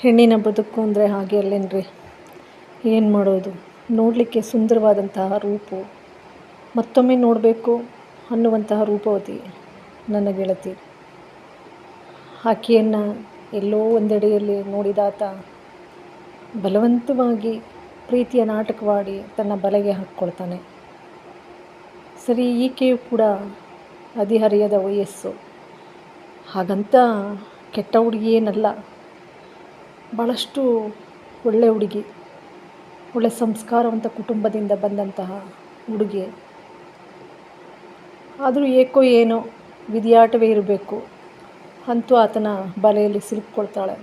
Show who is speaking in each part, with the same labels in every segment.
Speaker 1: ಹೆಣ್ಣಿನ ಬದುಕು ಅಂದರೆ ಹಾಗೆ ಅಲ್ಲೇನ್ರಿ? ಏನು ಮಾಡೋದು? ನೋಡಲಿಕ್ಕೆ ಸುಂದರವಾದಂತಹ ರೂಪು. ಮತ್ತೊಮ್ಮೆ ನೋಡಬೇಕು ಅನ್ನುವಂತಹ ರೂಪವತಿ ನನ್ನ ಗೆಳತಿ. ಆಕೆಯನ್ನು ಎಲ್ಲೋ ಒಂದೆಡೆಯಲ್ಲಿ ನೋಡಿದಾತ ಬಲವಂತವಾಗಿ ಪ್ರೀತಿಯ ನಾಟಕವಾಡಿ ತನ್ನ ಬಲೆಗೆ ಹಾಕ್ಕೊಳ್ತಾನೆ. ಸರಿ, ಈಕೆಯು ಕೂಡ ಹದಿಹರಿಯದ ವಯಸ್ಸು. ಹಾಗಂತ ಕೆಟ್ಟ ಹುಡುಗಿ ಏನಲ್ಲ ಭಾಳಷ್ಟು ಒಳ್ಳೆಯ ಹುಡುಗಿ ಒಳ್ಳೆಯ ಸಂಸ್ಕಾರವಂತ ಕುಟುಂಬದಿಂದ ಬಂದಂತಹ ಹುಡುಗಿ. ಆದರೂ ಏಕೋ ಏನೋ ವಿಧಿಯಾಟವೇ ಇರಬೇಕು ಅಂತೂ ಆತನ ಬಲೆಯಲ್ಲಿ ಸಿಲುಕ್ಕೊಳ್ತಾಳೆ.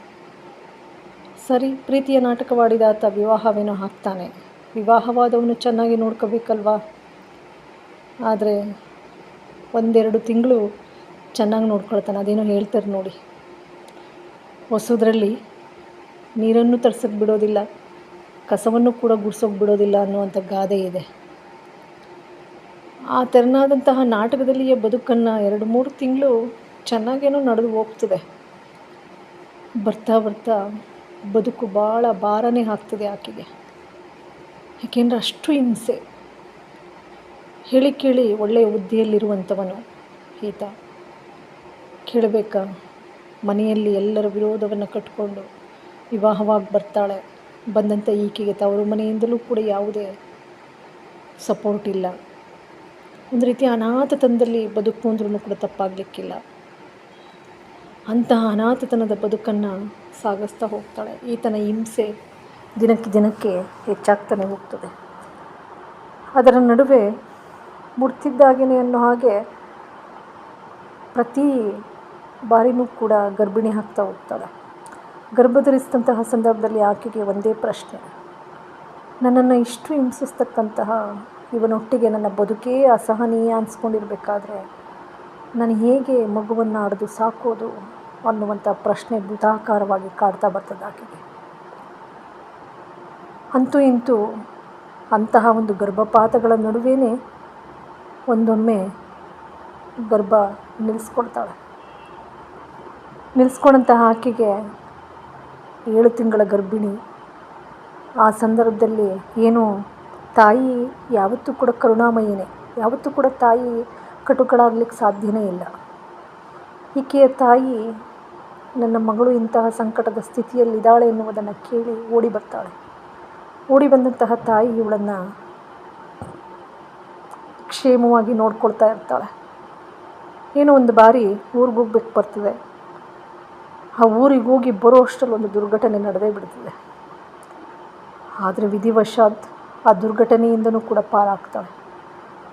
Speaker 1: ಸರಿ, ಪ್ರೀತಿಯ ನಾಟಕವಾಡಿದ ಆತ ವಿವಾಹವೇನೋ ಹಾಕ್ತಾನೆ. ವಿವಾಹವಾದವನು ಚೆನ್ನಾಗಿ ನೋಡ್ಕೋಬೇಕಲ್ವಾ? ಆದರೆ ಒಂದೆರಡು ತಿಂಗಳು ಚೆನ್ನಾಗಿ ನೋಡ್ಕೊಳ್ತಾನೆ. ಅದೇನೋ ಹೇಳ್ತಾರೆ ನೋಡಿ. ಹೊಸದ್ರಲ್ಲಿ ನೀರನ್ನು ತರ್ಸಕ್ಕೆ ಬಿಡೋದಿಲ್ಲ, ಕಸವನ್ನು ಕೂಡ ಗುಡ್ಸೋಕೆ ಬಿಡೋದಿಲ್ಲ ಅನ್ನುವಂಥ ಗಾದೆ ಇದೆ. ಆ ತೆರನಾದಂತಹ ನಾಟಕದಲ್ಲಿಯ ಬದುಕನ್ನು ಎರಡು ಮೂರು ತಿಂಗಳು ಚೆನ್ನಾಗೇನೋ ನಡೆದು ಹೋಗ್ತದೆ. ಬರ್ತಾ ಬರ್ತಾ ಬದುಕು ಭಾಳ ಭಾರನೇ ಆಗ್ತದೆ ಆಕೆಗೆ. ಯಾಕೆಂದರೆ ಅಷ್ಟು ಹಿಂಸೆ. ಹೇಳಿ ಕೇಳಿ ಒಳ್ಳೆಯ ಹುದ್ದೆಯಲ್ಲಿರುವಂಥವನು ಈತ. ಕೇಳಬೇಕಾ? ಮನೆಯಲ್ಲಿ ಎಲ್ಲರ ವಿರೋಧವನ್ನು ಕಟ್ಟಿಕೊಂಡು ವಿವಾಹವಾಗಿ ಬರ್ತಾಳೆ. ಬಂದಂಥ ಈಕೆಗೆ ತವರು ಮನೆಯಿಂದಲೂ ಕೂಡ ಯಾವುದೇ ಸಪೋರ್ಟ್ ಇಲ್ಲ. ಒಂದು ರೀತಿ ಅನಾಥತನದಲ್ಲಿ ಬದುಕು ಅಂದ್ರೂ ಕೂಡ ತಪ್ಪಾಗಲಿಕ್ಕಿಲ್ಲ. ಅಂತಹ ಅನಾಥತನದ ಬದುಕನ್ನು ಸಾಗಿಸ್ತಾ ಹೋಗ್ತಾಳೆ. ಈತನ ಹಿಂಸೆ ದಿನಕ್ಕೆ ದಿನಕ್ಕೆ ಹೆಚ್ಚಾಗ್ತಾನೆ ಹೋಗ್ತದೆ. ಅದರ ನಡುವೆ ಮುಡ್ತಿದ್ದಾಗೇನೆ ಅನ್ನೋ ಹಾಗೆ ಪ್ರತಿ ಬಾರಿನೂ ಕೂಡ ಗರ್ಭಿಣಿ ಆಗ್ತಾ ಹೋಗ್ತಾಳೆ. ಗರ್ಭಧರಿಸಿದಂತಹ ಸಂದರ್ಭದಲ್ಲಿ ಆಕೆಗೆ ಒಂದೇ ಪ್ರಶ್ನೆ. ನನ್ನನ್ನು ಇಷ್ಟು ಹಿಂಸಿಸ್ತಕ್ಕಂತಹ ಇವನೊಟ್ಟಿಗೆ ನನ್ನ ಬದುಕೇ ಅಸಹನೀಯ ಅನಿಸ್ಕೊಂಡಿರ್ಬೇಕಾದ್ರೆ ನಾನು ಹೇಗೆ ಮಗುವನ್ನು ಹಡ್ದು ಸಾಕೋದು ಅನ್ನುವಂಥ ಪ್ರಶ್ನೆ ಬುಧಾಕಾರವಾಗಿ ಕಾಡ್ತಾ ಬರ್ತದೆ ಆಕೆಗೆ. ಅಂತೂ ಇಂತೂ ಅಂತಹ ಒಂದು ಗರ್ಭಪಾತಗಳ ನಡುವೆಯೇ ಒಂದೊಮ್ಮೆ ಗರ್ಭ ನಿಲ್ಲಿಸ್ಕೊಳ್ತಾಳೆ. ನಿಲ್ಲಿಸ್ಕೊಂಡಂತಹ ಆಕೆಗೆ ಏಳು ತಿಂಗಳ ಗರ್ಭಿಣಿ. ಆ ಸಂದರ್ಭದಲ್ಲಿ ಏನು, ತಾಯಿ ಯಾವತ್ತೂ ಕೂಡ ಕರುಣಾಮಯಿನೇ. ಯಾವತ್ತೂ ಕೂಡ ತಾಯಿ ಕಟುಕಳಾಗ್ಲಿಕ್ಕೆ ಸಾಧ್ಯನೇ ಇಲ್ಲ. ಈಕೆಯ ತಾಯಿ ನನ್ನ ಮಗಳು ಇಂತಹ ಸಂಕಟದ ಸ್ಥಿತಿಯಲ್ಲಿದ್ದಾಳೆ ಎನ್ನುವುದನ್ನು ಕೇಳಿ ಓಡಿ ಬರ್ತಾಳೆ. ಓಡಿ ಬಂದಂತಹ ತಾಯಿ ಇವಳನ್ನು ಕ್ಷೇಮವಾಗಿ ನೋಡ್ಕೊಳ್ತಾ ಇರ್ತಾಳೆ. ಏನೋ ಒಂದು ಬಾರಿ ಊರಿಗೆ ಹೋಗ್ಬೇಕು ಬರ್ತದೆ. ಆ ಊರಿಗೆ ಹೋಗಿ ಬರೋ ಅಷ್ಟರಲ್ಲಿ ಒಂದು ದುರ್ಘಟನೆ ನಡೆದೇ ಬಿಡ್ತದೆ. ಆದರೆ ವಿಧಿವಶಾತ್ ಆ ದುರ್ಘಟನೆಯಿಂದನೂ ಕೂಡ ಪಾರಾಗ್ತಾಳೆ.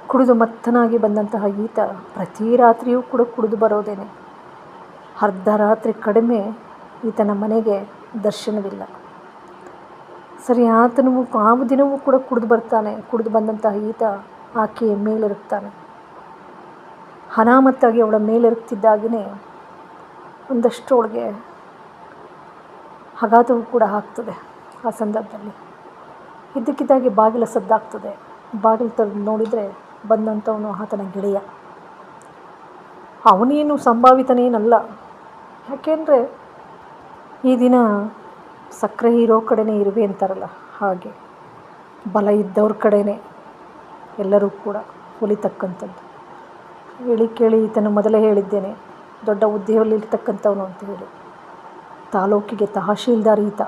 Speaker 1: ಕುಡಿದು ಮತ್ತನಾಗಿ ಬಂದಂತಹ ಈತ ಪ್ರತಿ ರಾತ್ರಿಯೂ ಕೂಡ ಕುಡಿದು ಬರೋದೇನೆ. ಅರ್ಧ ರಾತ್ರಿ ಕಡಿಮೆ ಈತನ ಮನೆಗೆ ದರ್ಶನವಿಲ್ಲ. ಸರಿ, ಆತನೂ ಆ ದಿನವೂ ಕೂಡ ಕುಡಿದು ಬರ್ತಾನೆ. ಕುಡಿದು ಬಂದಂತಹ ಈತ ಆಕೆಯ ಮೇಲಿರುತ್ತಾನೆ. ಅನಾಮತ್ತಾಗಿ ಅವಳ ಮೇಲಿರುತ್ತಿದ್ದಾಗೇ ಒಂದಷ್ಟು ಆಘಾತವೂ ಕೂಡ ಆಗ್ತದೆ ಆ ಸಂದರ್ಭದಲ್ಲಿ. ಇದ್ದಕ್ಕಿದ್ದಾಗೆ ಬಾಗಿಲ ಸದ್ದಾಗ್ತದೆ. ಬಾಗಿಲು ತೆಗೆದು ನೋಡಿದರೆ ಬಂದಂಥವನು ಆತನ ಗೆಳೆಯ. ಅವನೇನು ಸಂಭಾವಿತನೇನಲ್ಲ. ಯಾಕೆಂದರೆ ಈ ದಿನ ಸಕ್ಕರೆ ಹೀರೋ ಕಡೆನೇ ಇರುವೆ ಅಂತಾರಲ್ಲ, ಹಾಗೆ ಬಲ ಇದ್ದವ್ರ ಕಡೆನೇ ಎಲ್ಲರೂ ಕೂಡ ಒಲಿತಕ್ಕಂಥದ್ದು. ಹೇಳಿ ಕೇಳಿ ಈತನ ಮೊದಲೇ ಹೇಳಿದ್ದೇನೆ. ದೊಡ್ಡ ಹುದ್ದೆಯಲ್ಲಿರ್ತಕ್ಕಂಥವನು ಅಂತ ಹೇಳಿ. ತಾಲೂಕಿಗೆ ತಹಶೀಲ್ದಾರ್ ಈತ.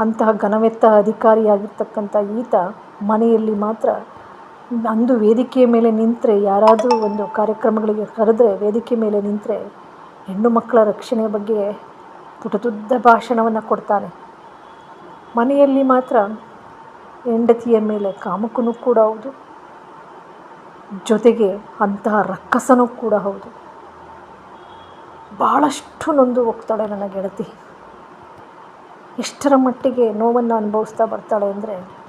Speaker 1: ಅಂತಹ ಘನವೆತ್ತ ಅಧಿಕಾರಿಯಾಗಿರ್ತಕ್ಕಂಥ ಈತ ಮನೆಯಲ್ಲಿ ಮಾತ್ರ ಅಂದು ವೇದಿಕೆಯ ಮೇಲೆ ನಿಂತರೆ ಯಾರಾದರೂ ಒಂದು ಕಾರ್ಯಕ್ರಮಗಳಿಗೆ ಕರೆದ್ರೆ ವೇದಿಕೆ ಮೇಲೆ ನಿಂತರೆ ಹೆಣ್ಣು ಮಕ್ಕಳ ರಕ್ಷಣೆ ಬಗ್ಗೆ ಪುಟದುದ್ದ ಭಾಷಣವನ್ನು ಕೊಡ್ತಾನೆ. ಮನೆಯಲ್ಲಿ ಮಾತ್ರ ಹೆಂಡತಿಯ ಮೇಲೆ ಕಾಮಕನೂ ಕೂಡ ಹೌದು. ಜೊತೆಗೆ ಅಂತಹ ರಕ್ಕಸನೂ ಕೂಡ ಹೌದು. ಭಾಳಷ್ಟು ನೊಂದು ಹೋಗ್ತಾಳೆ ನನ್ನ ಗೆಳತಿ. ಎಷ್ಟರ ಮಟ್ಟಿಗೆ ನೋವನ್ನು ಅನುಭವಿಸ್ತಾ ಬರ್ತಾಳೆ ಅಂದರೆ